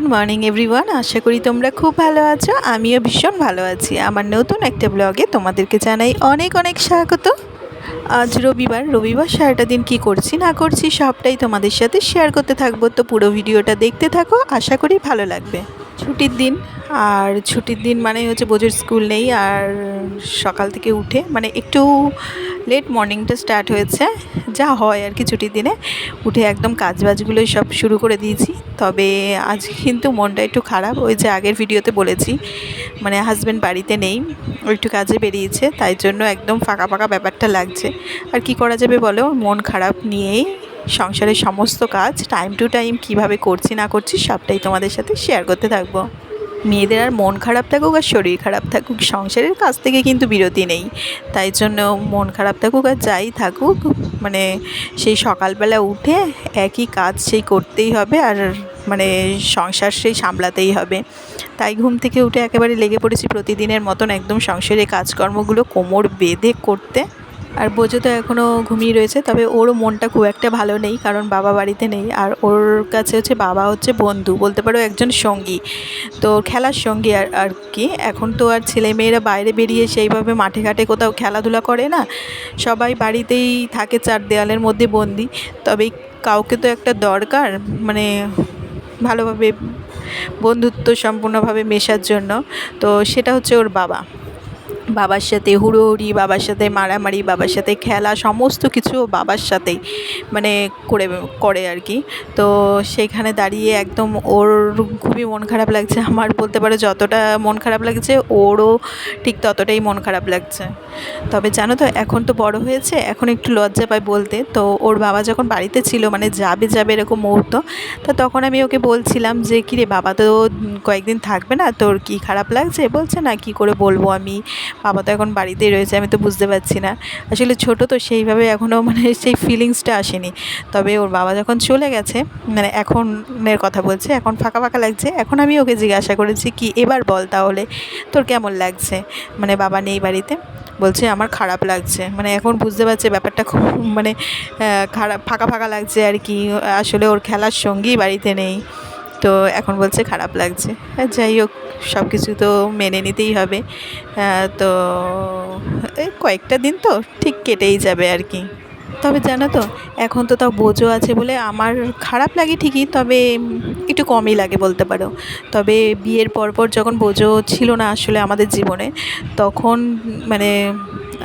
Good morning everyone আশা করি তোমরা খুব ভালো আছো। আমিও ভীষণ ভালো আছি। আমার নতুন একটা ব্লগে তোমাদেরকে জানাই অনেক অনেক স্বাগত। আজ রবিবার রবিবার সারাটা দিন কি করছি, না করছি সবটাই তোমাদের সাথে শেয়ার করতে থাকব। তো পুরো ভিডিওটা দেখতে থাকো, আশা করি ভালো লাগবে। ছুটির দিন, আর ছুটির দিন মানে হচ্ছে বোঝের স্কুল নেই, আর সকাল থেকে উঠে মানে একটু লেট মর্নিংটা স্টার্ট হয়েছে। যা হয় আর কি ছুটির দিনে। উঠে একদম কাজ বাজগুলোই সব শুরু করে দিয়েছি। তবে আজ কিন্তু মনটা একটু খারাপ। ওই যে আগের ভিডিওতে বলেছি মানে হাজব্যান্ড বাড়িতে নেই, ও একটু কাজে বেরিয়েছে, তাই জন্য একদম ফাঁকা ফাঁকা ব্যাপারটা লাগছে। আর কি করা যাবে বলো? মন খারাপ নিয়েই সংসারের সমস্ত কাজ টাইম টু টাইম কীভাবে করছি না করছি, সবটাই তোমাদের সাথে শেয়ার করতে থাকব। মেয়েদের আর মন খারাপ থাকুক আর শরীর খারাপ থাকুক, সংসারের কাজ থেকে কিন্তু বিরতি নেই। তাই জন্য মন খারাপ থাকুক আর যাই থাকুক মানে সেই সকালবেলা উঠে একই কাজ সেই করতেই হবে আর মানে সংসার সেই সামলাতেই হবে। তাই ঘুম থেকে উঠে একেবারে লেগে পড়েছি প্রতিদিনের মতন একদম সংসারের কাজকর্মগুলো কোমর বেঁধে করতে। আর বোঝো তো এখনও ঘুমিয়ে রয়েছে, তবে ওরও মনটা খুব একটা ভালো নেই, কারণ বাবা বাড়িতে নেই, আর ওর কাছে হচ্ছে বাবা হচ্ছে বন্ধু, বলতে পারো একজন সঙ্গী। তো খেলার সঙ্গী আর আর কি, এখন তো আর ছেলেমেয়েরা বাইরে বেরিয়ে সেইভাবে মাঠে ঘাটে কোথাও খেলাধুলা করে না, সবাই বাড়িতেই থাকে চার দেওয়ালের মধ্যে বন্দি, তবে কাউকে তো একটা দরকার মানে ভালোভাবে বন্ধুত্ব সম্পূর্ণভাবে মেশার জন্য, তো সেটা হচ্ছে ওর বাবা। বাবার সাথে হুড়োহুড়ি, বাবার সাথে মারামারি, বাবার সাথে খেলা, সমস্ত কিছু বাবার সাথেই মানে করে করে আর কি। তো সেইখানে দাঁড়িয়ে একদম ওর খুবই মন খারাপ লাগছে। আমার বলতে পারো যতটা মন খারাপ লাগছে, ওরও ঠিক ততটাই মন খারাপ লাগছে। তবে জানো তো, এখন তো বড় হয়েছে, এখন একটু লজ্জা পায় বলতে। তো ওর বাবা যখন বাড়িতে ছিল মানে যাবে যাবে এরকম মুহূর্ত, তো তখন আমি ওকে বলছিলাম যে, কিরে বাবা তো কয়েকদিন থাকবে না, তোর কি খারাপ লাগছে? বলছে, না, কি করে বলব আমি? বাবা তো এখন বাড়িতেই রয়েছে, আমি তো বুঝতে পারছি না। আসলে ছোট তো সেইভাবে এখনও মানে সেই ফিলিংসটা আসেনি। তবে ওর বাবা যখন চলে গেছে মানে এখনের কথা বলছে, এখন ফাঁকা ফাঁকা লাগছে, এখন আমি ওকে জিজ্ঞাসা করেছি, কি, এবার বল তাহলে, তোর কেমন লাগছে? মানে বাবা নেই বাড়িতে, বলছে, আমার খারাপ লাগছে। মানে এখন বুঝতে পারছে ব্যাপারটা খুব মানে খারাপ, ফাঁকা ফাঁকা লাগছে আর কি। আসলে ওর খেলার সঙ্গী বাড়িতে নেই। তো এখন বলছে খারাপ লাগছে। যাই হোক সব কিছু তো মেনে নিতেই হবে। তো এই কয়েকটা দিন তো ঠিক কেটেই যাবে আর কি। তবে জানো তো, এখন তো তাও বোঝো আছে বলে আমার খারাপ লাগে ঠিকই, তবে একটু কমই লাগে বলতে পারো। তবে বিয়ের পরপর যখন বোঝো ছিল না আসলে আমাদের জীবনে, তখন মানে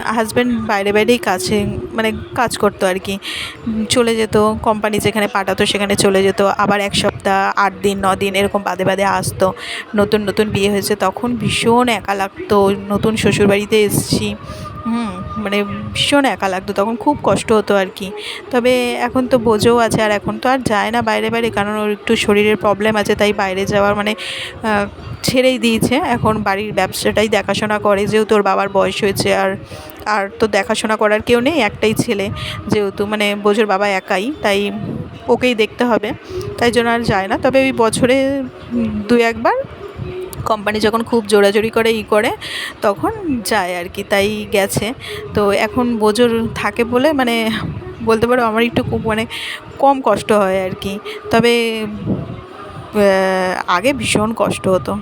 হাজব্যান্ড বাইরে বাইরেই কাছে মানে কাজ করতো আর কি। চলে যেত কোম্পানি যেখানে পাঠাতো সেখানে চলে যেত। আবার এক সপ্তাহ, আট দিন, ন দিন এরকম বাদে বাদে আসতো। নতুন নতুন বিয়ে হয়েছে, তখন ভীষণ একা লাগতো। নতুন শ্বশুরবাড়িতে এসেছি। হুম। মানে ভীষণ একা লাগতো, তখন খুব কষ্ট হতো আর কি। তবে এখন তো বোঝও আছে আর এখন তো আর যায় না বাইরে বাইরে, কারণ ওর একটু শরীরের প্রবলেম আছে, তাই বাইরে যাওয়ার মানে ছেড়েই দিয়েছে। এখন বাড়ির ব্যবসাটাই দেখাশোনা করে, যেহেতু ওর বাবার বয়স হয়েছে আর আর তো দেখাশোনা করার কেউ নেই, একটাই ছেলে। যেহেতু মানে বোঝোর বাবা একাই, তাই ওকেই দেখতে হবে। তাই জন্য আর যায় না। তবে ওই বছরে দু একবার কোম্পানি যখন খুব জোরাজোরি করে, ই করে, তখন যায় আর কি, তাই গেছে। তো এখন বোঝোর থাকে বলে মানে বলতে পারো আমার একটু খুব মানে কম কষ্ট হয় আর কি। তবে আগে ভীষণ কষ্ট হতো।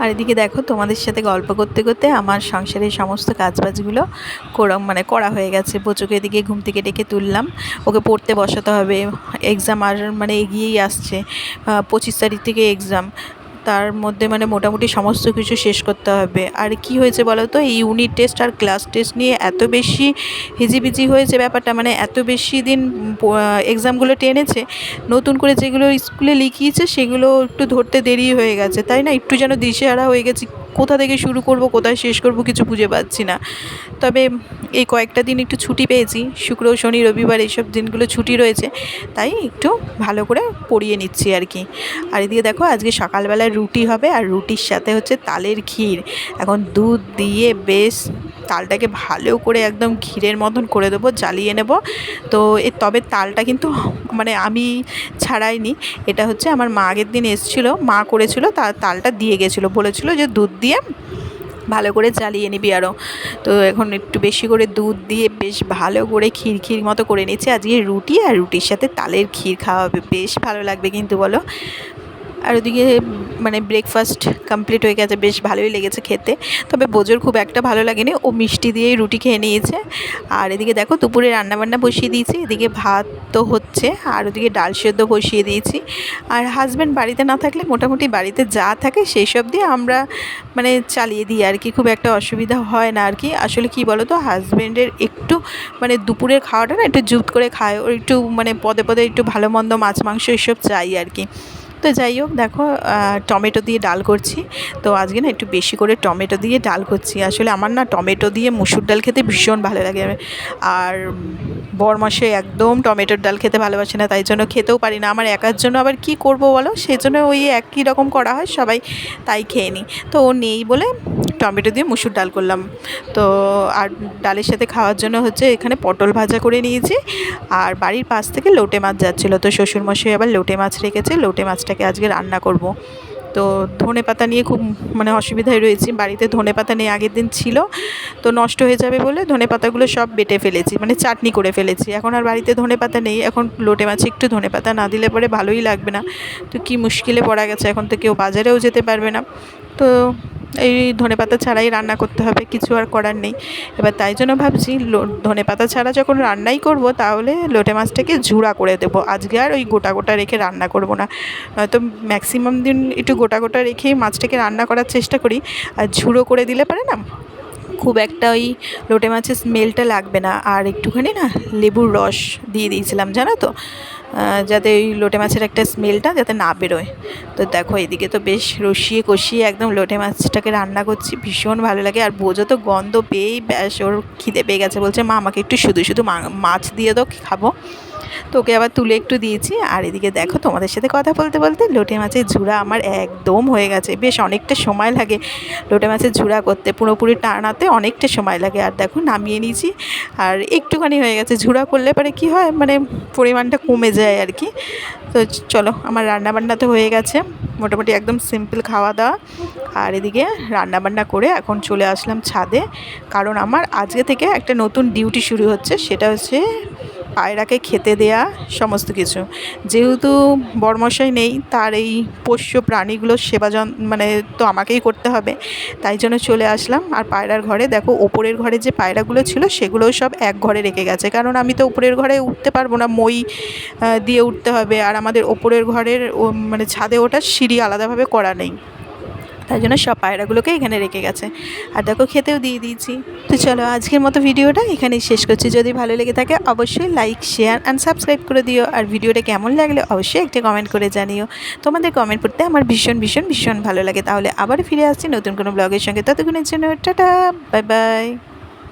আর এদিকে দেখো, তোমাদের সাথে গল্প করতে করতে আমার সংসারের সমস্ত কাজবাজগুলো করা মানে করা হয়ে গেছে। বোচোকে এদিকে ঘুম থেকে ডেকে তুললাম। ওকে পড়তে বসাতে হবে। এক্সাম আর মানে এগিয়েই আসছে। পঁচিশ তারিখ থেকে এক্সাম তার মধ্যে মানে মোটামুটি সমস্ত কিছু শেষ করতে হবে। আর কি হয়েছে বলো তো? এই ইউনিট টেস্ট আর ক্লাস টেস্ট নিয়ে এত বেশি হিজিবিজি হয়েছে ব্যাপারটা মানে এত বেশি দিন এক্সামগুলো টেনেছে, নতুন করে যেগুলো স্কুলে লিখিয়েছে সেগুলো একটু ধরতে দেরি হয়ে গেছে, তাই না? একটু যেন দিশেহারা হয়ে গেছি কোথা থেকে শুরু করব, কোথায় শেষ করব কিছু বুঝে পাচ্ছি না। তবে এই কয়েকটা দিন একটু ছুটি পেয়েছি, শুক্র, শনি, রবিবার এইসব দিনগুলো ছুটি রয়েছে, তাই একটু ভালো করে পড়িয়ে নিচ্ছি আর কি। আর এদিকে দেখো, আজকে সকালবেলায় রুটি হবে, আর রুটির সাথে হচ্ছে তালের ক্ষীর। এখন দুধ দিয়ে বেশ তালটাকে ভালো করে একদম ক্ষীরের মতন করে দেবো, জ্বালিয়ে নেব। তো এ তবে তালটা কিন্তু মানে আমি ছাড়াইনি। এটা হচ্ছে আমার মা আগের দিন এসেছিল, মা করেছিল তার তালটা দিয়ে গেছিল, বলেছিল যে দুধ দিয়ে ভালো করে জ্বালিয়ে নিবি আরও তো এখন একটু বেশি করে দুধ দিয়ে বেশ ভালো করে ক্ষীর ক্ষীর মতো করে নিচ্ছি। আজকে রুটি আর রুটির সাথে তালের ক্ষীর খাওয়া হবে, বেশ ভালো লাগবে কিন্তু বলো। আর ওদিকে মানে ব্রেকফাস্ট কমপ্লিট হয়ে গেছে, বেশ ভালোই লেগেছে খেতে। তবে বোজোর খুব একটা ভালো লাগেনি, ও মিষ্টি দিয়েই রুটি খেয়ে নিয়েছে। আর এদিকে দেখো, দুপুরে রান্নাবান্না বসিয়ে দিয়েছি, এদিকে ভাত তো হচ্ছে, আর ওদিকে ডাল সেদ্ধ বসিয়ে দিয়েছি। আর হাজব্যান্ড বাড়িতে না থাকলে মোটামুটি বাড়িতে যা থাকে সেই সব দিয়ে আমরা মানে চালিয়ে দিই আর কি, খুব একটা অসুবিধা হয় না আর কি। আসলে কি বলো তো হাজব্যান্ডের একটু মানে দুপুরের খাওয়াটা না একটু জুত করে খায়, ওর একটু মানে পদে পদে একটু ভালো মন্দ মাছ মাংস এসব চাই আর কি। তো যাই হোক, দেখো টমেটো দিয়ে ডাল করছি। তো আজকে না একটু বেশি করে টমেটো দিয়ে ডাল করছি। আসলে আমার না টমেটো দিয়ে মুসুর ডাল খেতে ভীষণ ভালো লাগে। আর বরমাসে একদম টমেটোর ডাল খেতে ভালোবাসে না, তাই জন্য খেতেও পারি না। আমার একার জন্য আবার কি করব বলো? সেই জন্য ওই একই রকম করা হয়, সবাই তাই খেয়ে নিই। তো ও নেই বলে টমেটো দিয়ে মুসুর ডাল করলাম। তো আর ডালের সাথে খাওয়ার জন্য হচ্ছে এখানে পটল ভাজা করে নিয়েছি। আর বাড়ির পাশ থেকে লোটে মাছ যাচ্ছিল, তো শ্বশুরমশাই আবার লোটে মাছ রেখেছে, লোটে মাছটাকে আজকে রান্না করব। তো ধনে পাতা নিয়ে খুব মানে অসুবিধায় রয়েছি। বাড়িতে ধনে পাতা নেই, আগের দিন ছিল। তো নষ্ট হয়ে যাবে বলে ধনে পাতাগুলো সব বেটে ফেলেছি মানে চাটনি করে ফেলেছি। এখন আর বাড়িতে ধনে পাতা নেই, এখন লোটে মাছে একটু ধনে পাতা না দিলে পরে ভালোই লাগবে না। তো কি মুশকিলে পড়া গেছে, এখন তো কেউ বাজারেও যেতে পারবে না। তো এই ধনে পাতা ছাড়াই রান্না করতে হবে, কিছু আর করার নেই। এবার তাই জন্য ভাবছি ধনে পাতা ছাড়া যখন রান্নাই করব, তাহলে লোটে মাছটাকে ঝুড়া করে দেবো। আজকে আর ওই গোটা গোটা রেখে রান্না করব না। নয়তো ম্যাক্সিমাম দিন একটু গোটা গোটা রেখেই মাছটাকে রান্না করার চেষ্টা করি। আর ঝুড়ো করে দিলে পারে না? খুব একটা ওই লোটে মাছের স্মেলটা লাগবে না। আর একটুখানি না লেবুর রস দিয়ে দিয়েছিলাম, জানো তো? যাতে ওই লোটে মাছের একটা স্মেলটা যাতে না বেরোয়। তো দেখো, এদিকে তো বেশ রসিয়ে কষিয়ে একদম লোটে মাছটাকে রান্না করছি, ভীষণ ভালো লাগে। আর বোঝো তো গন্ধ পেয়েই, ব্যাস, ওর খিদে পেয়ে গেছে বলছে, মা, আমাকে একটু শুধু শুধু মাছ দিয়ে দাও, খাব। তো ওকে আবার তুলে একটু দিয়েছি। আর এদিকে দেখো, তোমাদের সাথে কথা বলতে বলতে লোটে মাছের ঝুড়া আমার একদম হয়ে গেছে। বেশ অনেকটা সময় লাগে লোটে মাছের ঝুড়া করতে, পুরোপুরি টানাতে অনেকটা সময় লাগে। আর দেখো, নামিয়ে নিয়েছি। আর একটুখানি হয়ে গেছে ঝুড়া করলে পরে কি হয় মানে পরিমাণটা কমে যায় আর কি। তো চলো, আমার রান্নাবান্না তো হয়ে গেছে। মোটামুটি একদম সিম্পল খাওয়া দাওয়া। আর এদিকে রান্নাবান্না করে এখন চলে আসলাম ছাদে। কারণ আমার আজকে থেকে একটা নতুন ডিউটি শুরু হচ্ছে, সেটা হচ্ছে পায়রাকে খেতে দেয়া সমস্ত কিছু। যেহেতু বরমশাই নেই, তার এই পোষ্য প্রাণীগুলোর সেবা যন মানে তো আমাকেই করতে হবে। তাই জন্য চলে আসলাম। আর পায়রার ঘরে দেখো, ওপরের ঘরে যে পায়রাগুলো ছিল, সেগুলোও সব এক ঘরে রেখে গেছে। কারণ আমি তো উপরের ঘরে উঠতে পারব না, মই দিয়ে উঠতে হবে। আর আমাদের ওপরের ঘরের মানে ছাদে ওঠার সিঁড়ি আলাদাভাবে করা নেই। তাই জন্য সব পায়রাগুলোকে এখানে রেখে গেছে। আর দেখো খেতেও দিয়ে দিয়েছি। তো চলো আজকের মতো ভিডিওটা এখানেই শেষ করছি। যদি ভালো লেগে থাকে অবশ্যই লাইক শেয়ার অ্যান্ড সাবস্ক্রাইব করে দিও। আর ভিডিওটা কেমন লাগলে অবশ্যই একটা কমেন্ট করে জানিও। তোমাদের কমেন্ট পড়তে আমার ভীষণ ভীষণ ভীষণ ভালো লাগে। তাহলে আবার ফিরে আসছি নতুন কোনো ব্লগের সঙ্গে। ততক্ষণের জন্য টাটা বাই বাই